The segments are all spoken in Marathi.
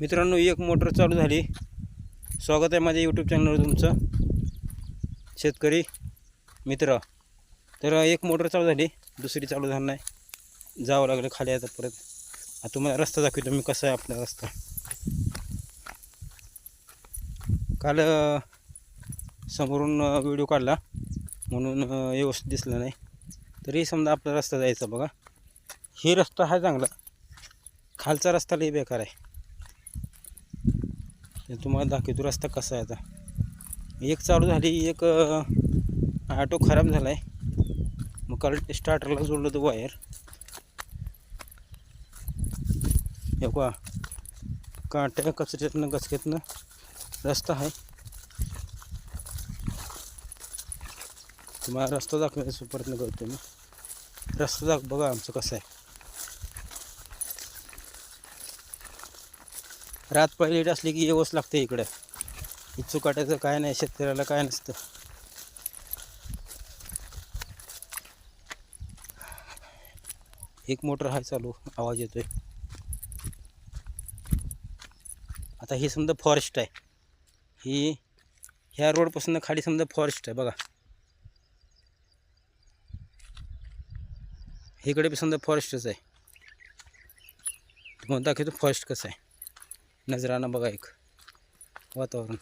मित्रांनो एक मोटर चालू झाली. स्वागत आहे माझ्या यूट्यूब चॅनलवर तुमचं. शेतकरी मित्र. तर एक मोटर चालू झाली. दुसरी चालू झाली नाही. जावं लागलं खाली आता परत. आता तुम्हाला रस्ता दाखवतो मी कसा आहे आपला रस्ता. काल समोरून व्हिडिओ काढला. म्हणून व्यवस्थित दिसला नाही. तरी समजा आपला रस्ता जायचा बघा. हे रस्ता हा चांगला. खालचा रस्ता लई बेकार आहे. तुम्हाला दाखवतो रस्ता कसा आहे आता. एक चालू झाली एक ऑटो खराब झाला आहे मग काल स्टार्टरला जोडलं होतं वायर हे का काट्या कचऱ्यातनं गचक्यातनं रस्ता आहे. तुम्हाला रस्ता दाखवण्याचा प्रयत्न करतो मी. रस्ता दाख बघा आमचं कसं आहे. रात पहिली असली की येवच लागते इकडं. ही चुकाट्याचं काय नाही शेतकऱ्याला काय नसतं. एक मोटर आहे चालू आवाज येतोय. आता ही समजा फॉरेस्ट आहे. ही ह्या रोडपासून खाली समजा फॉरेस्ट आहे बघा. इकडे बी समजा फॉरेस्टच आहे. तुम्हाला दाखवतो फॉरेस्ट कसं आहे. नजराना बघा एक. वातावरण.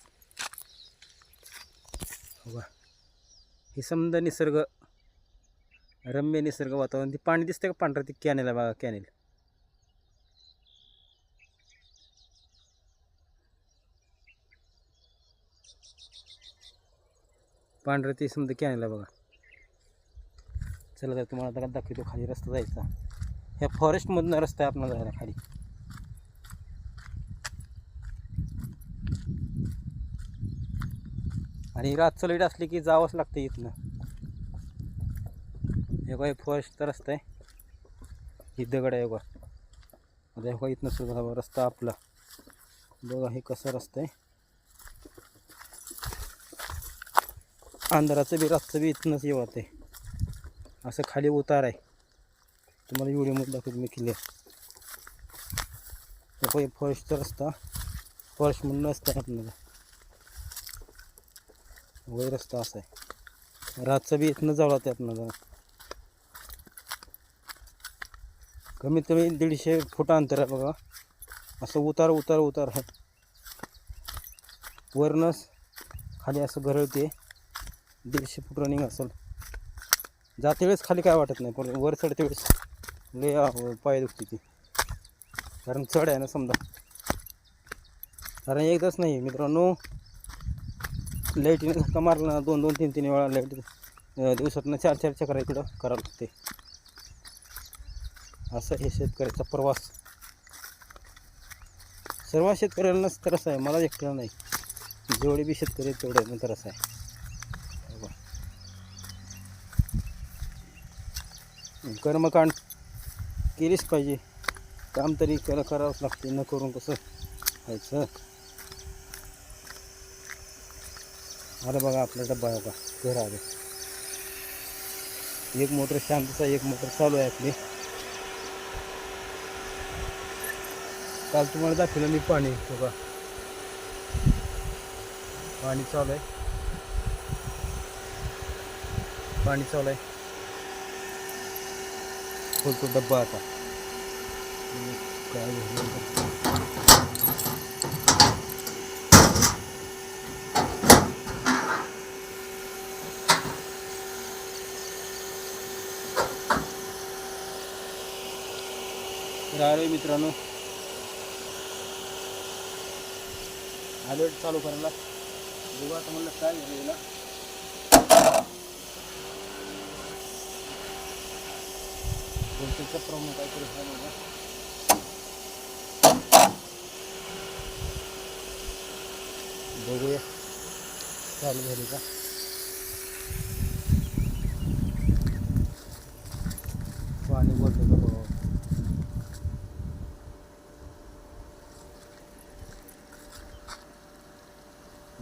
हो बघा हे समजा निसर्ग रम्य निसर्ग वातावरण. ती पाणी दिसतं का पांढरं? ते कॅनेल आहे बघा कॅनेल. पांढरं ते समजा कॅनेल आहे बघा. चला तर तुम्हाला आता दाखवतो खाली रस्ता जायचा. ह्या फॉरेस्टमधनं रस्ता आहे आपला जायला खाली. आणि रातचं लाइट असली की जावंच लागतं इथनं. हे काय फॉरेस्टचा रस्ता आहे. ही दगड आहे बघा. आता हे इथनं सुद्धा रस्ता आपला. बघा हे कसा रस्ता आहे. अंधाराचं बी रातचं बी इथनंच येवत आहे असं खाली उतार आहे. तुम्हाला व्हिडिओमध्ये दाखवतो मी क्लिअर हे बघा फॉरेस्टचा रस्ता. फॉरेस्ट म्हणून रस्ता आहे आपल्याला. वय रस्ता असा आहे. रातचं बी इथनं जावं त्यातनं आपल्याला कमीत कमी दीडशे फूट अंतर आहे बघा. असं उतार उतार उतार आहे. वरनंच खाली असं घरळते. दीडशे फूट रनिंग असेल. जाते वेळेस खाली काय वाटत नाही पण वर चढते वेळेस लय पाय दुखते ती. कारण चढ आहे ना समजा. कारण एकदाच नाही मित्रांनो. लाईटीने धक्का मारला ना दोन दोन तीन तीन वेळा लाइट दिवसातनं चार चार चक्र इकडं करावं लागते. असं हे शेतकऱ्याचा प्रवास. सर्व शेतकऱ्यांनाच त्रास आहे मला एकट्याला नाही. जेवढे बी शेतकरी तेवढे त्रास आहे. कर्मकांड केलीच पाहिजे. काम तरी त्याला करावंच लागते न करून कसं व्हायचं? अरे बघा आपला डब्बा आहे बघा घर आले एक मोटर शांतचा एक मोटर चालू आहे आपली. काल तुम्हाला दाखवलं मी पाणी बघा. पाणी चालू आहे. पाणी चालू आहे. खोलतो डब्बा आता. काय गारे मित्रांनो. आलो चालू करायला. बघू आता म्हणलं काय झालं याला. व्होल्टेजचा प्रॉब्लेम काहीतरी काय मला बघूया. चालू झाली का पाणी बोलतो का बघा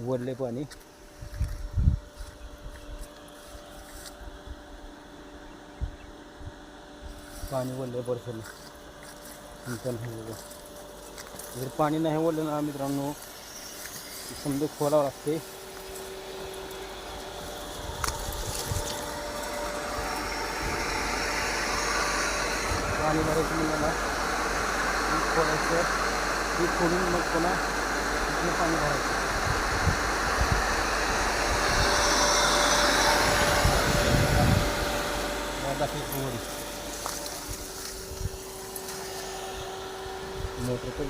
वरले पाणी. पाणी वरले बर्फाला पण हे बघा जर पाणी नाही ओढलं ना मित्रांनो समजा खोलावं लागते. पाणी भरायचं निघाला खोलायचं. ती खोलून मग पुन्हा इथलं पाणी भरायचं. दाखवायचं वरी मोटर पण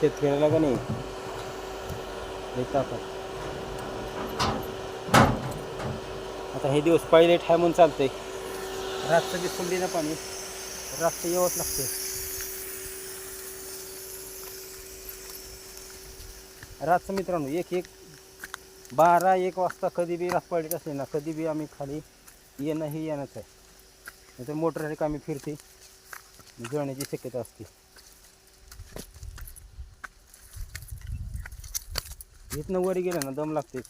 शेतकऱ्याला का नाही? येतात आता हे दिवस पहिले आहे म्हणून चालतंय. रातचं जे सोडली ना पाणी रातचं यावंच लागते रातचं मित्रांनो एक एक बारा एक वाजता कधी बी रात पडलीच असली ना कधी बी आम्ही खाली येणं हे येणंच आहे. नाहीतर मोटर कामी फिरते जळण्याची शक्यता असते. इथनं वर गेलं ना दम लागते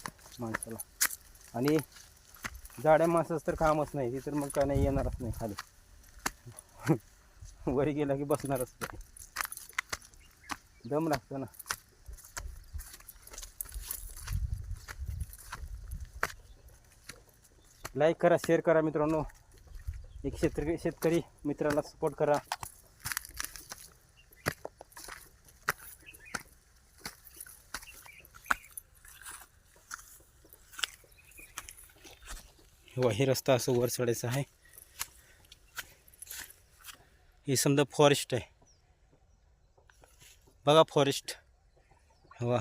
माणसाला. आणि जाड्या माणसाचं तर कामच नाही ती तर मग का नाही येणारच नाही खाली. वरी गेला की बसणारच नाही. दम लागतो ना. लाईक करा शेअर करा मित्रांनो. एक शेतकरी शेतकरी मित्राला सपोर्ट करा. किंवा हे रस्ता असं वर चढायचा आहे. हे समजा फॉरेस्ट आहे. बघा फॉरेस्ट वा.